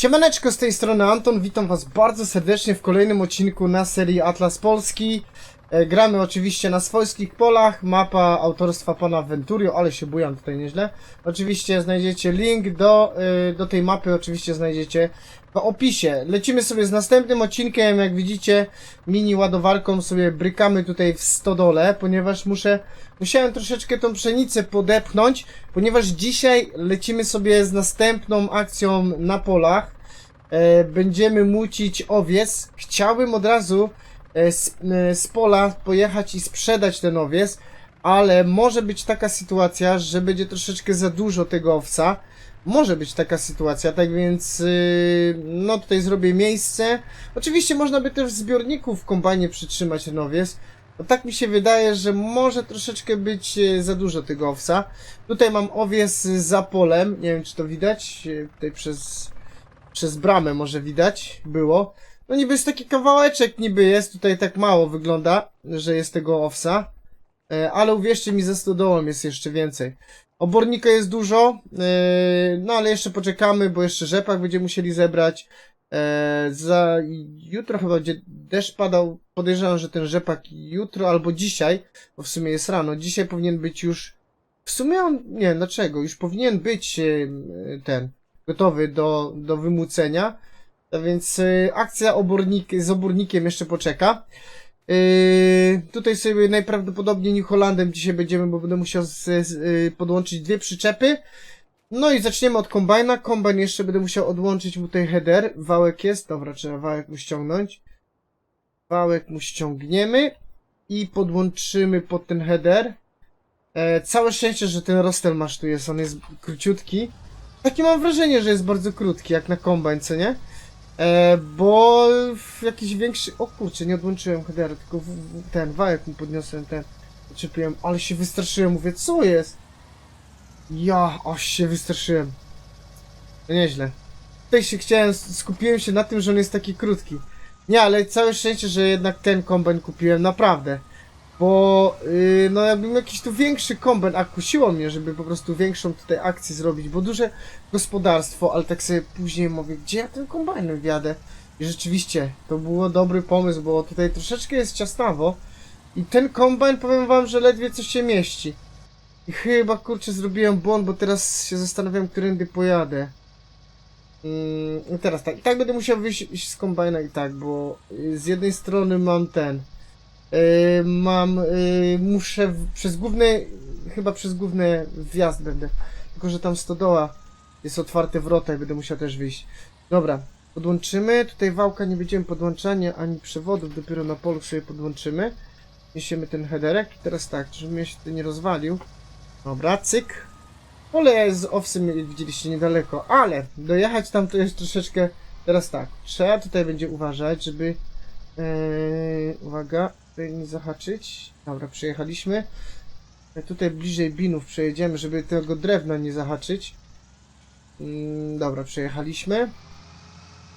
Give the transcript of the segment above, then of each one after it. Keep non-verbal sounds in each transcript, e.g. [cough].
Siemaneczko, z tej strony Anton, witam was bardzo serdecznie w kolejnym odcinku na serii Atlas Polski. E, gramy oczywiście na swojskich polach, mapa autorstwa pana Venturio, ale się bujam tutaj nieźle. Oczywiście znajdziecie link do, y, do tej mapy, oczywiście znajdziecie w opisie. Lecimy sobie z następnym odcinkiem, jak widzicie, mini ładowarką sobie brykamy tutaj w stodole, ponieważ muszę, musiałem troszeczkę tą pszenicę podepchnąć, ponieważ dzisiaj lecimy sobie z następną akcją na polach. E, będziemy mucić owiec. Chciałbym od razu e, z, e, z pola pojechać i sprzedać ten owiec, ale może być taka sytuacja, że będzie troszeczkę za dużo tego owca. Może być taka sytuacja, tak więc yy, no tutaj zrobię miejsce. Oczywiście można by też w zbiorniku w kombajnie przytrzymać ten owiec. No tak mi się wydaje, że może troszeczkę być e, za dużo tego owca. Tutaj mam owiec za polem, nie wiem czy to widać, e, tutaj przez, przez bramę może widać, było. No niby jest taki kawałeczek niby jest, tutaj tak mało wygląda, że jest tego owca. E, Ale uwierzcie mi, ze stodołą jest jeszcze więcej. Obornika jest dużo, e, no ale jeszcze poczekamy, bo jeszcze rzepak będziemy musieli zebrać. E, Za jutro chyba będzie deszcz padał. Podejrzewam, że ten rzepak jutro albo dzisiaj, bo w sumie jest rano. Dzisiaj powinien być już. W sumie on. Nie, dlaczego? Już powinien być ten gotowy do, do wymucenia. Więc e, akcja obornik, z obornikiem jeszcze poczeka. Yy, tutaj sobie najprawdopodobniej New Hollandem dzisiaj będziemy, bo będę musiał z, z, yy, podłączyć dwie przyczepy. No i zaczniemy od kombajna. Kombajn jeszcze będę musiał odłączyć mu tutaj header. Wałek jest, dobra, trzeba wałek mu ściągnąć. Wałek mu ściągniemy i podłączymy pod ten header. E, całe szczęście, że ten rostel masz tu jest, on jest króciutki. Takie mam wrażenie, że jest bardzo krótki, jak na kombajn, co nie? E, bo w jakiś większy... O kurczę, nie odłączyłem headeru, tylko w, w, ten wałek mu podniosłem, ten... Zaczepiłem, ale się wystraszyłem, mówię, co jest? Ja, aż się wystraszyłem. Nieźle. Tutaj się chciałem, skupiłem się na tym, że on jest taki krótki. Nie, ale całe szczęście, że jednak ten kombajn kupiłem, naprawdę. Bo, yy, no jakbym jakiś tu większy kombajn, a kusiło mnie, żeby po prostu większą tutaj akcję zrobić, bo duże gospodarstwo, ale tak sobie później mówię, gdzie ja tym kombajnem wjadę? I rzeczywiście, to było dobry pomysł, bo tutaj troszeczkę jest ciasnawo i ten kombajn, powiem wam, że ledwie coś się mieści. I chyba, kurczę, zrobiłem błąd, bo teraz się zastanawiam, którędy pojadę. I teraz tak, i tak będę musiał wyjść z kombajna i tak, bo z jednej strony mam ten, mam, y, muszę przez główny, chyba przez główny wjazd będę, tylko że tam stodoła jest otwarte wrota i będę musiał też wyjść. Dobra, podłączymy, tutaj wałka nie będziemy podłączania ani przewodów, dopiero na polu sobie podłączymy. Niesiemy ten headerek i teraz tak, żeby mnie się tutaj nie rozwalił. Dobra, cyk. Pole z owsem, widzieliście, niedaleko, ale dojechać tam to jest troszeczkę... Teraz tak, trzeba tutaj będzie uważać, żeby... Yy, uwaga, nie zahaczyć. Dobra, przejechaliśmy. E, Tutaj bliżej binów przejedziemy, żeby tego drewna nie zahaczyć. Mm, dobra, przejechaliśmy.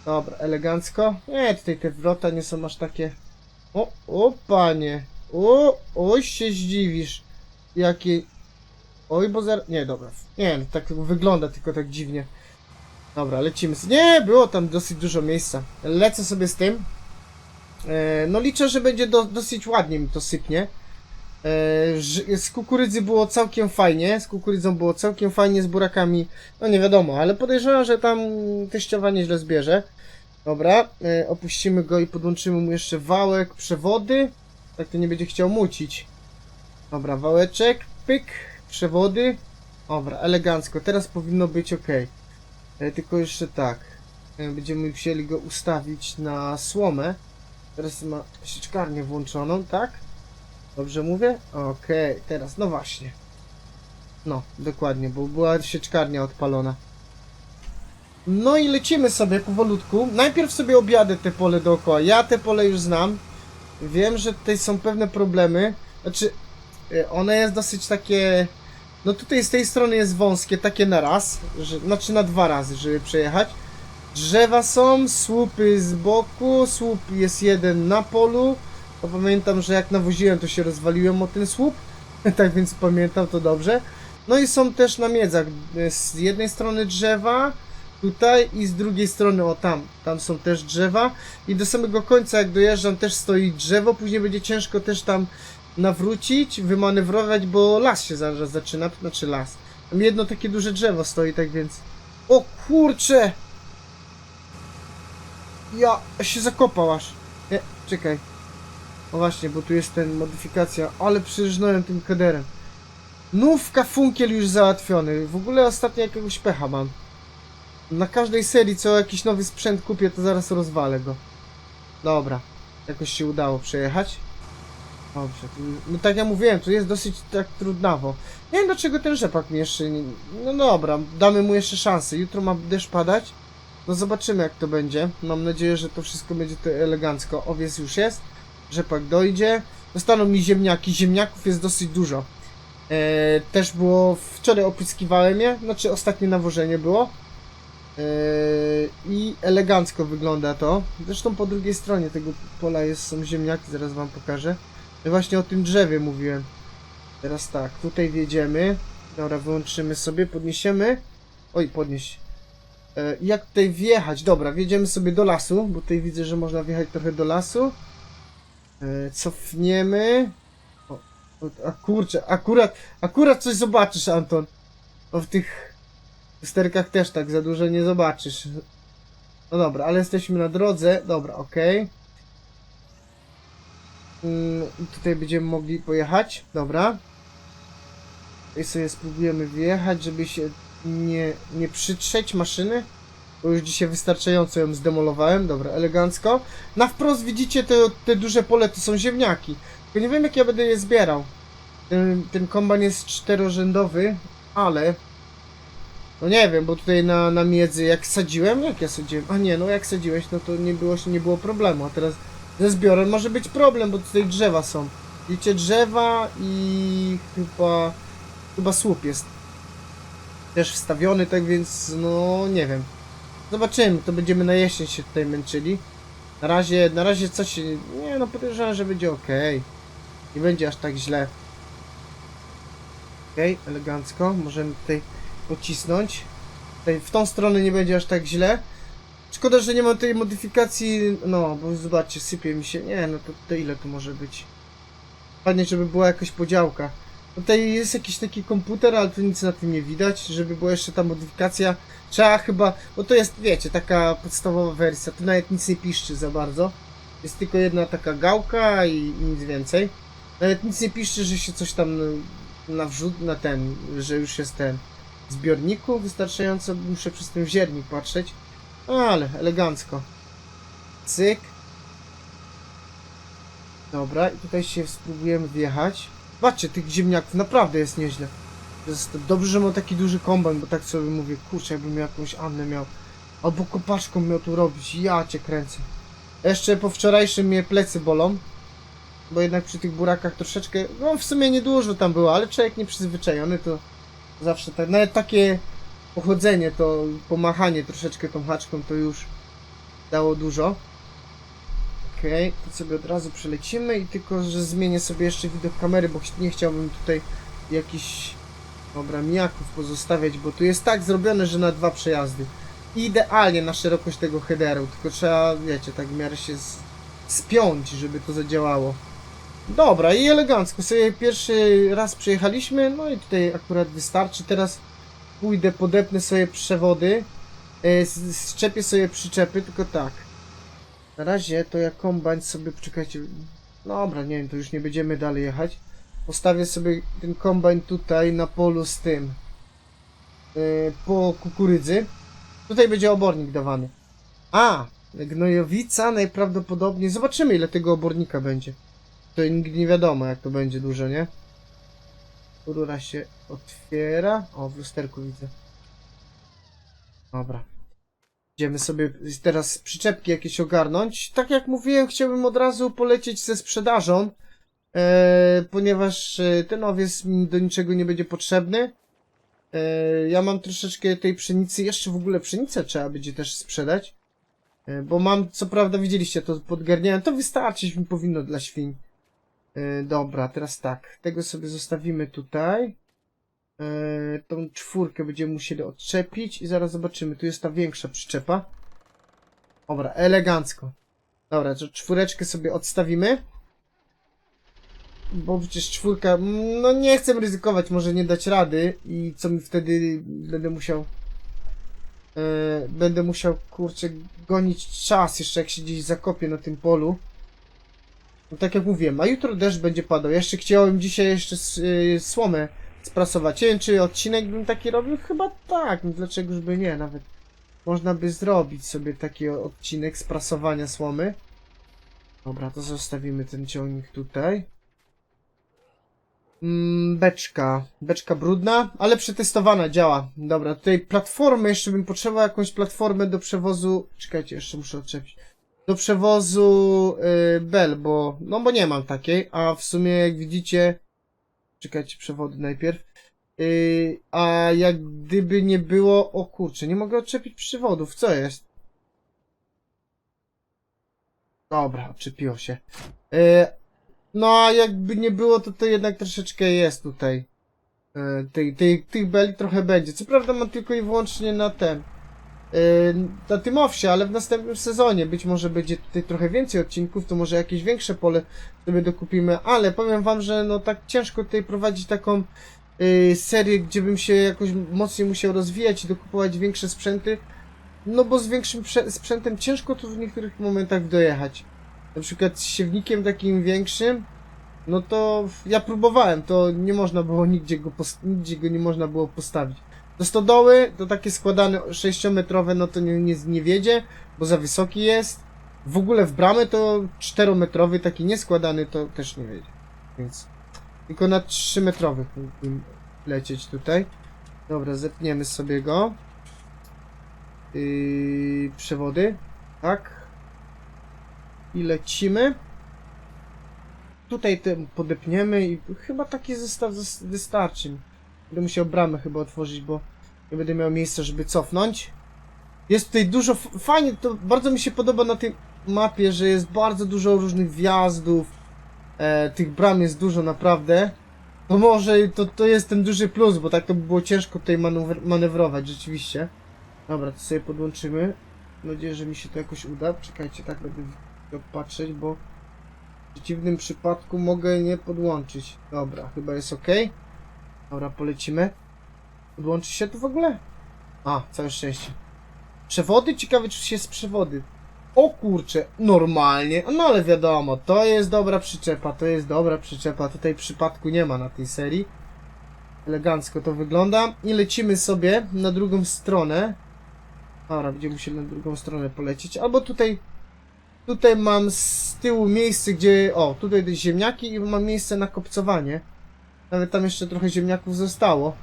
Dobra, elegancko. Nie, tutaj te wrota nie są aż takie... O, o panie. O, oj się zdziwisz. Jakie... Oj, bo zaraz... Nie, dobra. Nie, no, tak wygląda tylko tak dziwnie. Dobra, lecimy. Nie, było tam dosyć dużo miejsca. Lecę sobie z tym. E, no liczę, że będzie do, dosyć ładnie mi to sypnie. E, z kukurydzy było całkiem fajnie, z kukurydzą było całkiem fajnie, z burakami, no nie wiadomo, ale podejrzewam, że tam teściowa nieźle zbierze. Dobra, e, opuścimy go i podłączymy mu jeszcze wałek, przewody. Tak to nie będzie chciał mucić. Dobra, wałeczek, pyk, przewody. Dobra, elegancko, teraz powinno być ok. Tylko jeszcze tak, będziemy musieli go ustawić na słomę. Teraz ma sieczkarnię włączoną, tak? Dobrze mówię? Okej, teraz, no właśnie. No, dokładnie, bo była sieczkarnia odpalona. No i lecimy sobie powolutku. Najpierw sobie objadę te pole dookoła. Ja te pole już znam. Wiem, że tutaj są pewne problemy. Znaczy, y, one jest dosyć takie... No tutaj z tej strony jest wąskie, takie na raz. Że, znaczy na dwa razy, żeby przejechać. Drzewa są, słupy z boku, słup jest jeden na polu. Bo pamiętam, że jak nawoziłem, to się rozwaliłem o ten słup. [laughs] tak więc pamiętam to dobrze. No i są też na miedzach. Z jednej strony drzewa, tutaj i z drugiej strony, o tam, tam są też drzewa i do samego końca jak dojeżdżam też stoi drzewo, później będzie ciężko też tam nawrócić, wymanewrować, bo las się zaraz zaczyna, znaczy las. Tam jedno takie duże drzewo stoi, tak więc... O kurcze! Ja się zakopał aż. Nie, czekaj. O właśnie, bo tu jest ten modyfikacja, ale przyrżnąłem tym kaderem. Nówka funkiel już załatwiony. W ogóle ostatnio jakiegoś pecha mam. Na każdej serii, co jakiś nowy sprzęt kupię, to zaraz rozwalę go. Dobra. Jakoś się udało przejechać. Dobrze. No tak jak mówiłem, tu jest dosyć tak trudnawo. Nie wiem dlaczego ten rzepak mi jeszcze nie... No dobra, damy mu jeszcze szansę. Jutro ma deszcz padać. No zobaczymy jak to będzie. Mam nadzieję, że to wszystko będzie to elegancko. Owiec już jest. Rzepak dojdzie. Zostaną mi ziemniaki. Ziemniaków jest dosyć dużo. E, też było, wczoraj opryskiwałem je, znaczy ostatnie nawożenie było. E, I elegancko wygląda to. Zresztą po drugiej stronie tego pola jest, są ziemniaki, zaraz wam pokażę. Ja właśnie o tym drzewie mówiłem. Teraz tak, tutaj wjedziemy. Dobra, wyłączymy sobie, podniesiemy. Oj, podnieś. E, jak tutaj wjechać? Dobra, wjedziemy sobie do lasu, bo tutaj widzę, że można wjechać trochę do lasu. E, cofniemy. O, o, a kurczę, akurat, akurat coś zobaczysz, Anton. O, w tych sterkach też tak za dużo nie zobaczysz. No dobra, ale jesteśmy na drodze. Dobra, okej. Mm, i tutaj będziemy mogli pojechać. Dobra. I sobie spróbujemy wjechać, żeby się nie, nie przytrzeć maszyny. Bo już dzisiaj wystarczająco ją zdemolowałem. Dobra, elegancko. Na wprost widzicie te, te duże pole, to są ziemniaki. Tylko nie wiem jak ja będę je zbierał. Ten, ten kombajn jest czterorzędowy, ale... No nie wiem, bo tutaj na, na miedzy jak sadziłem, jak ja sadziłem? A nie, no jak sadziłeś, no to nie było, nie było problemu, a teraz ze zbiorem może być problem, bo tutaj drzewa są. Widzicie, drzewa i chyba, chyba słup jest też wstawiony, tak więc no nie wiem. Zobaczymy, to będziemy na jesień się tutaj męczyli. Na razie, na razie coś, nie no podejrzewam, że będzie ok. Nie będzie aż tak źle. Okej, elegancko, możemy tutaj pocisnąć. Tutaj w tą stronę nie będzie aż tak źle. Szkoda, że nie mam tej modyfikacji, no, bo zobaczcie, sypie mi się, nie, no to, to ile to może być? Fajnie, żeby była jakaś podziałka. Tutaj jest jakiś taki komputer, ale tu nic na tym nie widać, żeby była jeszcze ta modyfikacja. Trzeba chyba, bo to jest, wiecie, taka podstawowa wersja, tu nawet nic nie piszczy za bardzo. Jest tylko jedna taka gałka i nic więcej. Nawet nic nie piszczy, że się coś tam na wrzut, na ten, że już jest ten zbiorniku wystarczająco, muszę przez ten ziernik patrzeć. Ale elegancko. Cyk. Dobra, i tutaj się spróbujemy wjechać. Zobaczcie, tych ziemniaków naprawdę jest nieźle. Dobrze, że mam taki duży kombajn, bo tak sobie mówię, kurczę, jakbym jakąś Annę miał. Albo kopaczką miał tu robić, ja cię kręcę. Jeszcze po wczorajszym mnie plecy bolą. Bo jednak przy tych burakach troszeczkę, no w sumie niedużo tam było, ale człowiek nieprzyzwyczajony to zawsze tak, nawet takie pochodzenie, to pomachanie troszeczkę tą haczką to już dało dużo. Okej, to sobie od razu przelecimy i tylko, że zmienię sobie jeszcze widok kamery, bo nie chciałbym tutaj jakichś dobra, mijaków pozostawiać, bo tu jest tak zrobione, że na dwa przejazdy. Idealnie na szerokość tego headeru, tylko trzeba, wiecie, tak w miarę się spiąć, żeby to zadziałało. Dobra, i elegancko sobie pierwszy raz przejechaliśmy, no i tutaj akurat wystarczy. Teraz pójdę, podepnę sobie przewody, e, szczepię sobie przyczepy, tylko tak. Na razie to ja kombajn sobie, poczekajcie, dobra, nie wiem, to już nie będziemy dalej jechać. Postawię sobie ten kombajn tutaj na polu z tym, e, po kukurydzy. Tutaj będzie obornik dawany. A, gnojowica najprawdopodobniej, zobaczymy ile tego obornika będzie. To nigdy nie wiadomo jak to będzie dużo, nie? Rura się otwiera. O, w lusterku widzę. Dobra. Idziemy sobie teraz przyczepki jakieś ogarnąć. Tak jak mówiłem, chciałbym od razu polecieć ze sprzedażą, e, ponieważ e, ten owiec mi do niczego nie będzie potrzebny. E, ja mam troszeczkę tej pszenicy, jeszcze w ogóle pszenicę trzeba będzie też sprzedać. E, bo mam, co prawda widzieliście, to podgarniałem, to wystarczyć mi powinno dla świń. E, dobra, teraz tak, tego sobie zostawimy tutaj. Eee, tą czwórkę będziemy musieli odczepić i zaraz zobaczymy. Tu jest ta większa przyczepa. Dobra, elegancko. Dobra, to czwóreczkę sobie odstawimy. Bo przecież czwórka, no nie chcę ryzykować, może nie dać rady i co mi wtedy będę musiał e, będę musiał, kurczę, gonić czas jeszcze jak się gdzieś zakopię na tym polu. No tak jak mówiłem, a jutro deszcz będzie padał. Jeszcze chciałem dzisiaj jeszcze y, słomę sprasować. Nie wiem, czy odcinek bym taki robił? Chyba tak, no dlaczegoż by nie, nawet można by zrobić sobie taki odcinek sprasowania słomy. Dobra, to zostawimy ten ciągnik tutaj. Mm, beczka. Beczka brudna, ale przetestowana, działa. Dobra, tutaj platformy, jeszcze bym potrzebował jakąś platformę do przewozu... Czekajcie, jeszcze muszę odczepić. Do przewozu y, bel, bo... No bo nie mam takiej, a w sumie jak widzicie... Czekajcie, przewody najpierw. Y, a jak gdyby nie było... O kurczę, nie mogę odczepić przewodów, co jest? Dobra, odczepiło się. Y, no, a jakby nie było, to to jednak troszeczkę jest tutaj. Tej, tych beli trochę będzie. Co prawda mam tylko i wyłącznie na ten. E, Na tym owsie, ale w następnym sezonie być może będzie tutaj trochę więcej odcinków, to może jakieś większe pole sobie dokupimy, ale powiem wam, że no tak ciężko tutaj prowadzić taką e, serię, gdzie bym się jakoś mocniej musiał rozwijać i dokupować większe sprzęty. No bo z większym sprzętem ciężko tu w niektórych momentach dojechać na przykład z siewnikiem takim większym, no to ja próbowałem, to nie można było nigdzie go, nigdzie go nie można było postawić. Do stodoły, to takie składane 6-metrowe, no to nie, nie, nie wiedzie, bo za wysoki jest. W ogóle w bramę to 4-metrowy, taki nieskładany, to też nie wiedzie. Więc tylko na 3-metrowych mógłbym lecieć tutaj. Dobra, zepniemy sobie go. Yy, przewody, tak i lecimy. Tutaj podepniemy i chyba taki zestaw wystarczy. Będę musiał bramę chyba otworzyć, bo nie będę miał miejsca, żeby cofnąć. Jest tutaj dużo, fajnie, to bardzo mi się podoba na tej mapie, że jest bardzo dużo różnych wjazdów. E, tych bram jest dużo naprawdę. To może to, to jest ten duży plus, bo tak to by było ciężko tutaj manewr- manewrować rzeczywiście. Dobra, to sobie podłączymy. Mam nadzieję, że mi się to jakoś uda. Czekajcie, tak będę patrzeć, bo w przeciwnym przypadku mogę nie podłączyć. Dobra, chyba jest ok. Dobra, polecimy. Podłączy się to w ogóle? A, całe szczęście. Przewody? Ciekawe, czy się z przewody. O kurcze, normalnie. No ale wiadomo, to jest dobra przyczepa, to jest dobra przyczepa. Tutaj przypadku nie ma na tej serii. Elegancko to wygląda. I lecimy sobie na drugą stronę. Dobra, będziemy musieli na drugą stronę polecieć. Albo tutaj Tutaj mam z tyłu miejsce, gdzie. O, tutaj te ziemniaki i mam miejsce na kopcowanie. Nawet tam jeszcze trochę ziemniaków zostało.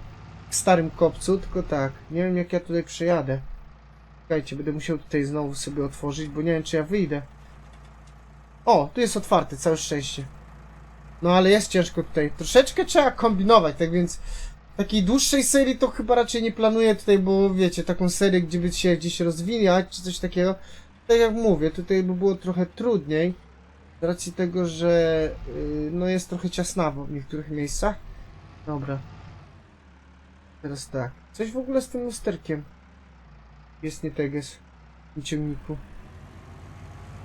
W starym kopcu, tylko tak. Nie wiem jak ja tutaj przejadę. Czekajcie, będę musiał tutaj znowu sobie otworzyć, bo nie wiem czy ja wyjdę. O, tu jest otwarty, całe szczęście. No ale jest ciężko tutaj. Troszeczkę trzeba kombinować, tak więc takiej dłuższej serii to chyba raczej nie planuję tutaj, bo wiecie, taką serię, gdzie by się gdzieś rozwijać, czy coś takiego, tak jak mówię, tutaj by było trochę trudniej. Z racji tego, że yy, no jest trochę ciasnawo w niektórych miejscach. Dobra. Teraz tak. Coś w ogóle z tym lusterkiem. Jest nie teges. W tym ciągniku.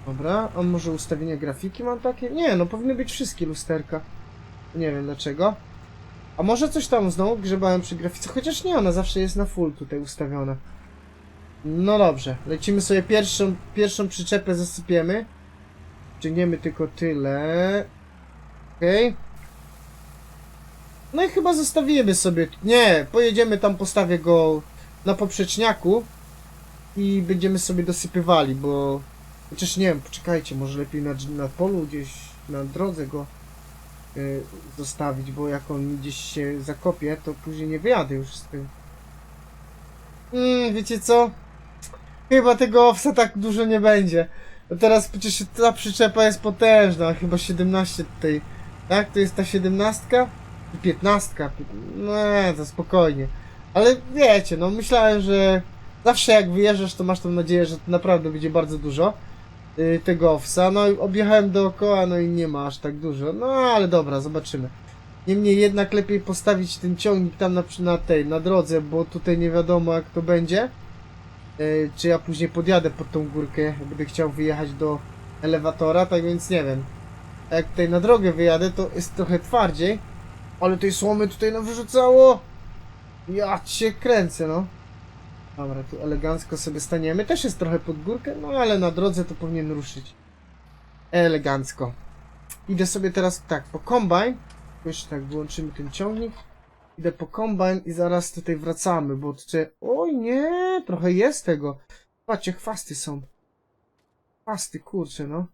Dobra, a może ustawienia grafiki mam takie? Nie, no powinny być wszystkie lusterka. Nie wiem dlaczego. A może coś tam znowu grzebałem przy grafice, chociaż nie, ona zawsze jest na full tutaj ustawiona. No dobrze, lecimy sobie pierwszą, pierwszą przyczepę zasypiemy. Ciągniemy tylko tyle. Okej. No i chyba zostawimy sobie. Nie, pojedziemy tam, postawię go na poprzeczniaku i będziemy sobie dosypywali, bo chociaż nie wiem, poczekajcie, może lepiej na, na polu gdzieś na drodze go y, zostawić, bo jak on gdzieś się zakopie, to później nie wyjadę już z tym. Mm, wiecie co? Chyba tego owsa tak dużo nie będzie. No teraz przecież ta przyczepa jest potężna, chyba 17 tutaj. Tak? To jest ta 17? 15. No, to spokojnie. Ale wiecie, no myślałem, że zawsze jak wyjeżdżasz, to masz tą nadzieję, że to naprawdę będzie bardzo dużo yy, tego owsa. No i objechałem dookoła, no i nie ma aż tak dużo. No ale dobra, zobaczymy. Niemniej jednak lepiej postawić ten ciągnik tam na, na tej, na drodze, bo tutaj nie wiadomo jak to będzie. E, czy ja później podjadę pod tą górkę, będę chciał wyjechać do elewatora, tak więc nie wiem. Jak tutaj na drogę wyjadę, to jest trochę twardziej. Ale tej słomy tutaj nam wyrzucało. Ja cię kręcę, no. Dobra, tu elegancko sobie staniemy. Też jest trochę pod górkę, no ale na drodze to powinien ruszyć. Elegancko. Idę sobie teraz tak, po kombajn. Jeszcze tak, wyłączymy ten ciągnik. Idę po kombajn i zaraz tutaj wracamy, bo tutaj... Oj nie, trochę jest tego. Patrzcie, chwasty są. Chwasty, kurczę, no.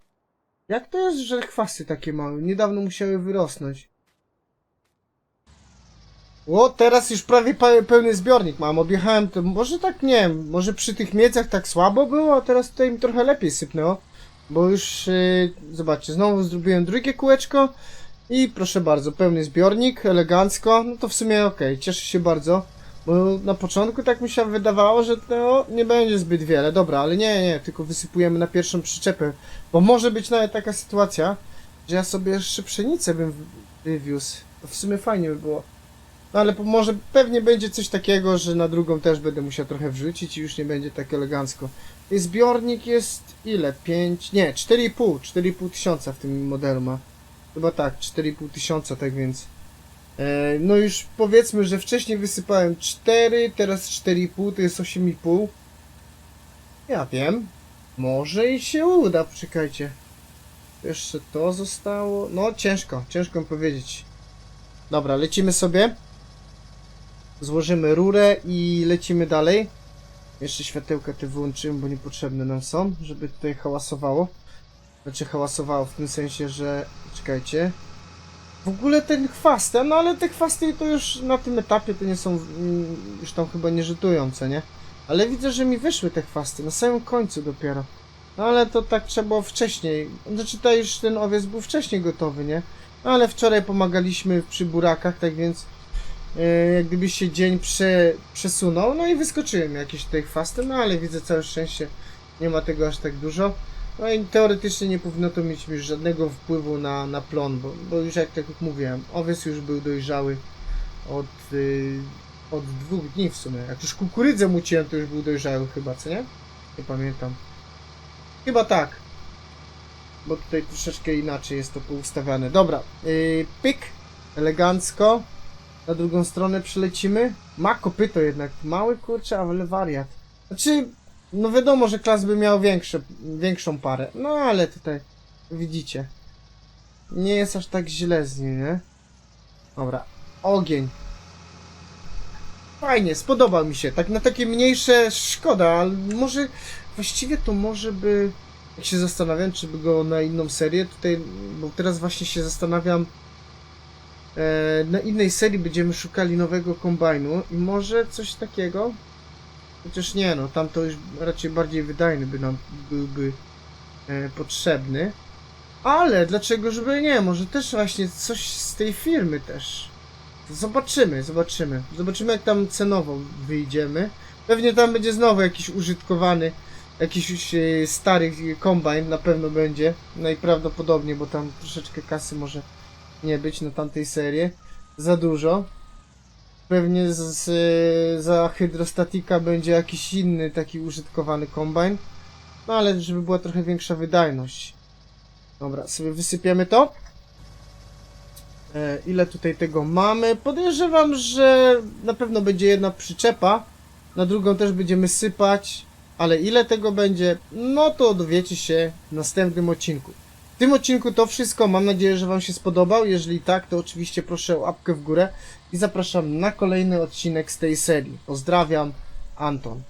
Jak to jest, że chwasty takie małe? Niedawno musiały wyrosnąć. O, teraz już prawie pe- pełny zbiornik mam. Objechałem to, może tak nie wiem, może przy tych miedzach tak słabo było, a teraz tutaj mi trochę lepiej sypnęło. Bo już, yy, zobaczcie, znowu zrobiłem drugie kółeczko i proszę bardzo, pełny zbiornik, elegancko. No to w sumie okej, cieszę się bardzo. Bo na początku tak mi się wydawało, że to nie będzie zbyt wiele. Dobra, ale nie, nie, tylko wysypujemy na pierwszą przyczepę. Bo może być nawet taka sytuacja, że ja sobie jeszcze pszenicę bym wy- wywiózł. To w sumie fajnie by było. No ale może pewnie będzie coś takiego, że na drugą też będę musiał trochę wrzucić i już nie będzie tak elegancko. I zbiornik jest ile? 5? Nie, 4,5. 4,5 tysiąca w tym modelu ma. Chyba tak, 4,5 tysiąca, tak więc. E, no już powiedzmy, że wcześniej wysypałem 4, teraz 4,5 to jest 8,5. Ja wiem. Może i się uda, poczekajcie. Jeszcze to zostało. No ciężko, ciężko mi powiedzieć. Dobra, lecimy sobie. Złożymy rurę i lecimy dalej. Jeszcze światełka te wyłączyłem, bo niepotrzebne nam są, żeby tutaj hałasowało. Znaczy hałasowało w tym sensie, że... Czekajcie. W ogóle ten chwast, no ale te chwasty to już na tym etapie to nie są... mm, Już tam chyba nie rzutują, co nie? Ale widzę, że mi wyszły te chwasty, na samym końcu dopiero. No ale to tak trzeba wcześniej. Znaczy to już ten owiec był wcześniej gotowy, nie? No ale wczoraj pomagaliśmy przy burakach, tak więc e, jak gdyby się dzień prze, przesunął, no i wyskoczyłem jakieś tutaj chwasty, no ale widzę całe szczęście nie ma tego aż tak dużo. No i teoretycznie nie powinno to mieć już żadnego wpływu na, na plon, bo, bo już jak tak jak mówiłem, owiec już był dojrzały od, y, od dwóch dni w sumie. Jak już kukurydzę muciłem, to już był dojrzały chyba, co nie? Nie pamiętam. Chyba tak. Bo tutaj troszeczkę inaczej jest to poustawiane. Dobra, yy, pyk, elegancko. Na drugą stronę przylecimy. Ma kopyto jednak. Mały kurczę, ale wariat. Znaczy, no wiadomo, że klas by miał większe, większą parę. No ale tutaj widzicie. Nie jest aż tak źle z nim, nie? Dobra, ogień. Fajnie, spodobał mi się. Tak na takie mniejsze szkoda, ale może właściwie to może by jak się zastanawiam, czy by go na inną serię tutaj, bo teraz właśnie się zastanawiam e, na innej serii będziemy szukali nowego kombajnu i może coś takiego chociaż nie no, tam to już raczej bardziej wydajny by nam byłby e, potrzebny. Ale dlaczego żeby nie, może też właśnie coś z tej firmy też. Zobaczymy, zobaczymy. Zobaczymy jak tam cenowo wyjdziemy. Pewnie tam będzie znowu jakiś użytkowany jakiś już e, stary kombajn na pewno będzie. Najprawdopodobniej, bo tam troszeczkę kasy może nie być na tamtej serii za dużo pewnie z, za hydrostatika będzie jakiś inny taki użytkowany kombajn. No ale żeby była trochę większa wydajność. Dobra, sobie wysypiemy to. E, ile tutaj tego mamy? Podejrzewam, że na pewno będzie jedna przyczepa. Na drugą też będziemy sypać. Ale ile tego będzie, no to dowiecie się w następnym odcinku. Tym odcinku to wszystko. Mam nadzieję, że Wam się spodobał. Jeżeli tak, to oczywiście proszę o łapkę w górę i zapraszam na kolejny odcinek z tej serii. Pozdrawiam, Anton.